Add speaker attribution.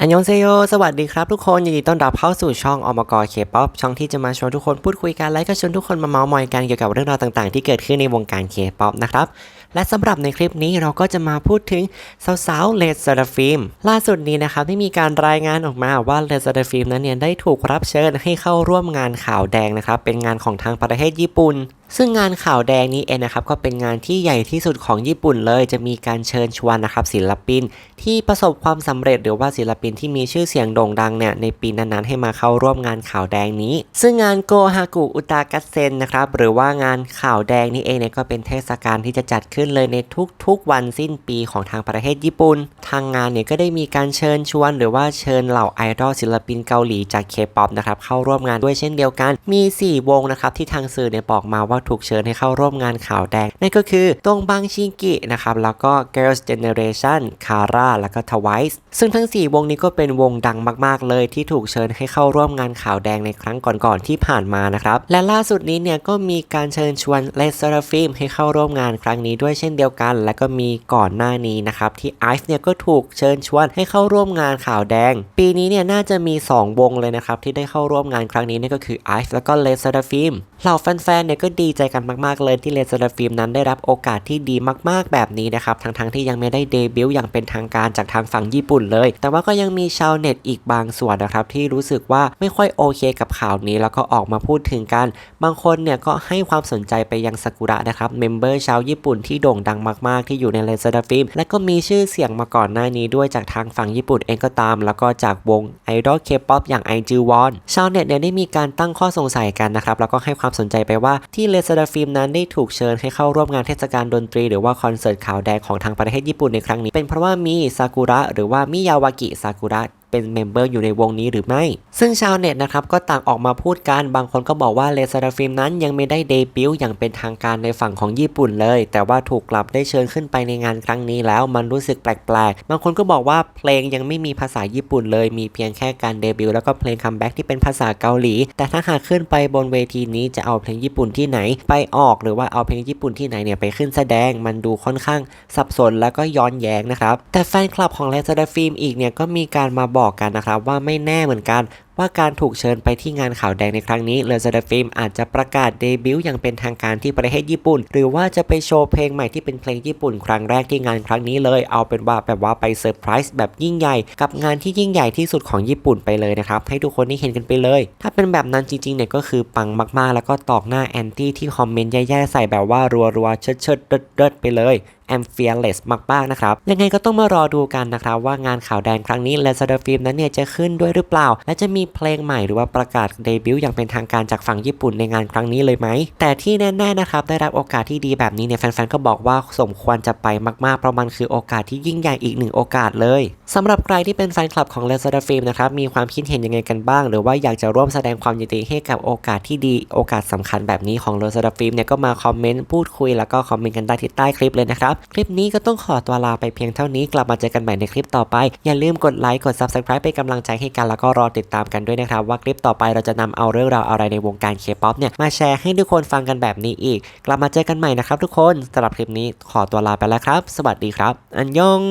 Speaker 1: อันยองเซโย สวัสดีครับทุกคน ยินดีต้อนรับเข้าสู่ช่องอมกเคป๊อปช่องที่จะมาชวนทุกคนพูดคุยกัน และก็ชวนทุกคนมาเมาส์มอยกันเกี่ยวกับเรื่องราวต่างๆ ที่เกิดขึ้นในวงการเคป๊อปนะครับ และสำหรับในคลิปนี้เราก็จะมาพูดถึงสาวๆเลดซาดฟิล์มล่าสุดนี้นะครับที่มีการรายงานออกมาว่าเลดซาดฟิล์มนั้นเนี่ยได้ถูกรับเชิญให้เข้าร่วมงานข่าวแดงนะครับเป็นงานของทางประเทศญี่ปุ่น ซึ่งงานข่าวแดงนี้เองนะครับก็เป็นงานที่ใหญ่ที่สุดของญี่ปุ่นเลย จะมีการเชิญชวนนะครับศิลปิน ที่ประสบความสำเร็จหรือว่าศิลปินที่มีชื่อเสียงโด่งดังเนี่ยในปีนั้นๆให้มาเข้าร่วมงานข่าวแดงนี้ ซึ่งงานโกฮากุอุตากัสเซนนะครับหรือว่างานข่าวแดงนี้เองเนี่ยก็เป็นเทศกาลที่จะจัดขึ้นเลยในทุกๆ วันสิ้นปีของทางประเทศญี่ปุ่น ทางงานเนี่ยก็ได้มีการเชิญชวน หรือว่าเชิญเหล่าไอดอลศิลปินเกาหลีจากเคป๊อปนะครับเข้าร่วมงานด้วยเช่นเดียวกัน มี 4 วงนะครับที่ทางสื่อเนี่ยบอกมาว่าถูกเชิญให้เข้าร่วมงานข่าวแดง นั่นก็คือตงบังชิงกินะครับแล้วก็ Girls Generation Kara แล้วก็ Twice ซึ่งทั้ง 4 วงนี้ก็เป็นวงดังมาก ๆ เลยที่ถูกเชิญให้เข้าร่วมงานข่าวแดงในครั้งก่อนๆที่ผ่านมานะครับ และล่าสุดนี้เนี่ยก็มีการเชิญชวนเลสราฟิล์มให้เข้าร่วมงานครั้งนี้ด้วยเช่นเดียวกัน และก็มีก่อนหน้านี้นะครับที่ไอซ์เนี่ยก็ถูกเชิญชวนให้เข้าร่วมงานข่าวแดง ปีนี้เนี่ยน่าจะมี 2 วงเลยนะครับที่ได้เข้าร่วมงานครั้งนี้นั่นก็คือไอซ์แล้วก็เลสราฟิล์มเหล่าแฟนๆเนี่ยก็ดีใจกันมากๆเลยที่เลสราฟิล์มนั้นได้รับโอกาสที่ดีมากๆแบบนี้นะครับทั้งๆที่ยังไม่ได้เดบิวต์อย่างเป็นทางการจากทางฝั่งญี่ปุ่นเลย แต่ว่าก็ยังมีชาวเน็ตอีกบางส่วนนะครับที่รู้สึกว่าไม่ค่อยโอเคกับข่าวนี้ แล้วก็ออกมาพูดถึงกัน บางคนเนี่ยก็ให้ความสนใจไปยังซากุระนะครับเมมเบอร์ชาวญี่ปุ่นที่โด่งดังมากๆ ที่อยู่ในเลสราฟิล์มและก็มีชื่อเสียงมาก่อนหน้านี้ด้วยจากทางฝั่งญี่ปุ่นเองก็ตาม แล้วก็จากวงไอดอลเคป๊อปอย่างไอจูวอนชาวเน็ตเนี่ยได้มีการตั้งข้อสงสัยกันนะครับแล้วก็ให้ความสนใจไปว่าที่เลสราฟิล์มนั้นได้ถูกเชิญให้เข้าร่วมงานเทศกาลดนตรี หรือว่าคอนเสิร์ตขาวแดงของทางประเทศญี่ปุ่นในครั้งนี้ เป็นเพราะว่ามีซากุระหรือว่ามิยาวากิซากุระ เป็นเมมเบอร์อยู่ในวงนี้หรือไม่ ซึ่งชาวเน็ตนะครับก็ต่างออกมาพูดกัน บางคนก็บอกว่าเลซาราฟิล์มนั้นยังไม่ได้เดบิวต์อย่างเป็นทางการในฝั่งของญี่ปุ่นเลย แต่ว่าถูกกลับได้เชิญขึ้นไปในงานครั้งนี้แล้วมันรู้สึกแปลกๆ บางคนก็บอกว่าเพลงยังไม่มีภาษาญี่ปุ่นเลย มีเพียงแค่การเดบิวต์แล้วก็เพลงคัมแบ็กที่เป็นภาษาเกาหลี แต่ถ้าหากขึ้นไปบนเวทีนี้จะเอาเพลงญี่ปุ่นที่ไหนไปออก หรือว่าเอาเพลงญี่ปุ่นที่ไหนเนี่ยไปขึ้นแสดง มันดูค่อนข้างสับสนแล้วก็ย้อนแย้งนะครับ แต่แฟนคลับของเลซาราฟิล์มอีกเนี่ยก็มีการมาบอกกันนะครับว่าไม่แน่เหมือนกันว่าการถูกเชิญไปที่งานข่าวแดงในครั้งนี้เลเซาดาฟิล์มอาจจะประกาศเดบิวต์อย่างเป็นทางการที่ประเทศญี่ปุ่น หรือว่าจะไปโชว์เพลงใหม่ที่เป็นเพลงญี่ปุ่นครั้งแรกที่งานครั้งนี้เลย เอาเป็นว่าแบบว่าไปเซอร์ไพรส์แบบยิ่งใหญ่ กับงานที่ยิ่งใหญ่ที่สุดของญี่ปุ่นไปเลยนะครับ ให้ทุกคนได้เห็นกันไปเลย ถ้าเป็นแบบนั้นจริงๆเนี่ยก็คือปังมากๆ แล้วก็ตอกหน้าแอนตี้ที่คอมเมนต์แย่ๆใส่แบบว่ารัวๆเชิดๆเดิดๆไปเลย แอมเฟียเลสมากๆนะครับ ยังไงก็ต้องมารอดูกันนะครับ ว่างานข่าวแดงครั้งนี้เลซาดาฟิล์มนั้นเนี่ยจะขึ้นด้วยหรือเปล่า และจะมีเพลงใหม่หรือว่าประกาศเดบิวต์อย่างเป็นทางการจากฝั่งญี่ปุ่นในงานครั้งนี้เลยไหม แต่ที่แน่ๆนะครับได้รับโอกาสที่ดีแบบนี้เนี่ยแฟนๆก็บอกว่าสมควรจะไปมากๆเพราะมันคือโอกาสที่ยิ่งใหญ่อีกหนึ่งโอกาสเลยสำหรับใครที่เป็นแฟนคลับของเลซาดาฟิล์มนะครับมีความคิดเห็นยังไงกันบ้าง หรือว่าอยากจะร่วมแสดงความยินดีให้กับโอกาสที่ดีโอกาสสำคัญแบบนี้ของเลซาดาฟิล์มเนี่ยก็มาคอมเมนต์พูดคุยแล้วก็คอมเมนต์กันได้ที่ใต้คลิปเลยนะครับคลิปนี้ก็ต้องขอตัวลาไปเพียงเท่านี้กลับมาเจอกันใหม่ในคลิปต่อไป อย่าลืมกดไลค์กด subscribe เป็นกำลังใจให้กันแล้วก็รอติดตามกันด้วยนะครับ ว่าคลิปต่อไปเราจะนำเอาเรื่องราวอะไรในวงการเคป๊อปเนี่ยมาแชร์ให้ทุกคนฟังกันแบบนี้อีก กลับมาเจอกันใหม่นะครับทุกคนสำหรับคลิปนี้ขอตัวลาไปแล้วครับ สวัสดีครับ อันยอง